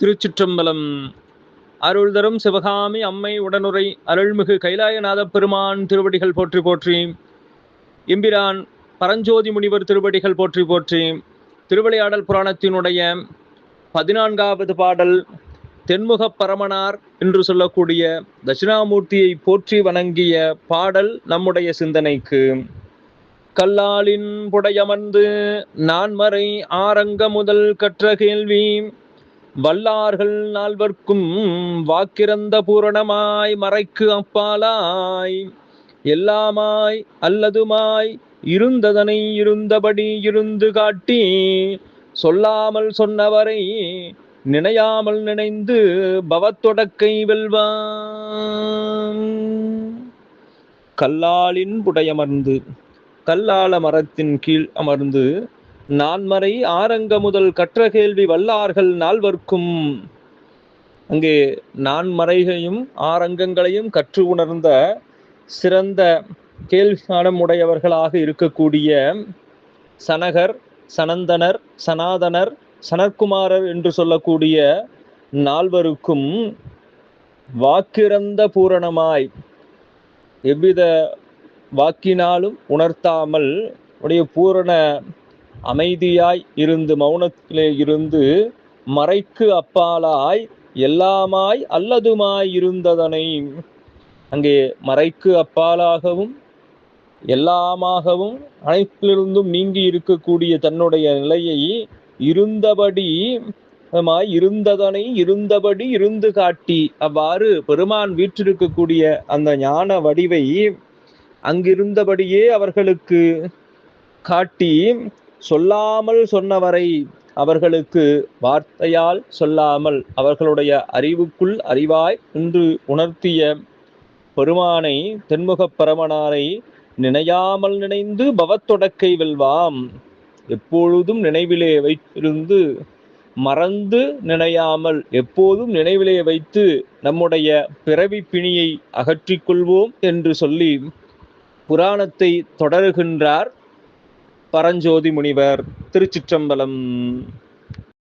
திருச்சிற்றம்பலம். அருள் தரும் சிவகாமி அம்மை உடனுரை அருள்மிகு கைலாயநாத பெருமான் திருவடிகள் போற்றி போற்றி. எம்பிரான் பரஞ்சோதி முனிவர் திருவடிகள் போற்றி போற்றி. திருவிளையாடல் புராணத்தினுடைய பதினான்காவது பாடல் தென்முக பரமனார் என்று சொல்லக்கூடிய தட்சிணாமூர்த்தியை போற்றி வணங்கிய பாடல் நம்முடைய சிந்தனைக்கு. கல்லாலின் புடையமர்ந்து நான்மறை ஆரங்க முதல் கற்ற கேள்வி வல்லார்கள் நால்வர்க்கும் வாக்கிறந்த பூரணமாய் மறைக்கு அப்பாலாய். எல்லாமாய் அல்லதுமாய் இருந்ததனை இருந்தபடி இருந்து காட்டி சொல்லாமல் சொன்னவரை நினையாமல் நினைந்து பவத்தொடக்கை வெல்வான். கல்லாலின் புடையமர்ந்து கல்லால மரத்தின் கீழ் அமர்ந்து நான்மறை ஆரங்க முதல் கற்ற கேள்வி வல்லார்கள் நால்வர்க்கும். அங்கே நான்மறைகையும் ஆரங்கங்களையும் கற்று உணர்ந்த சிறந்த கேள்விஞானம் உடையவர்களாக இருக்கக்கூடிய சனகர் சனந்தனர் சனாதனர் சனற்குமாரர் என்று சொல்லக்கூடிய நால்வருக்கும் வாக்கிறந்த பூரணமாய் எவ்வித வாக்கினாலும் உணர்த்தாமல் உடைய பூரண அமைதியாய் இருந்து மௌனத்திலே இருந்து மறைக்கு அப்பாலாய் எல்லாமாய் அல்லதுமாய் இருந்ததனை அங்கே மறைக்கு அப்பாலாகவும் எல்லாமாகவும் அனைத்திலிருந்தும் நீங்கி இருக்கக்கூடிய தன்னுடைய நிலையை இருந்தபடி இருந்ததனை இருந்தபடி இருந்து காட்டி அவ்வாறு பெருமான் வீற்றிருக்கக்கூடிய அந்த ஞான வடிவை அங்கிருந்தபடியே அவர்களுக்கு காட்டி சொல்லாமல் சொன்னவரை அவர்களுக்கு வார்த்தையால் சொல்லாமல் அவர்களுடைய அறிவுக்குள் அறிவாய் என்று உணர்த்திய பெருமானை தென்முகப் பரமனாரை நினையாமல் நினைந்து பவத்தொடக்கை வெல்வாம். எப்பொழுதும் நினைவிலே வைத்திருந்து மறந்து நினையாமல் எப்போதும் நினைவிலே வைத்து நம்முடைய பிறவி பிணியை அகற்றிக்கொள்வோம் என்று சொல்லி புராணத்தை தொடருகின்றார். பரஞ்சோதி முனிவர் திருச்சிற்றம்பலம்.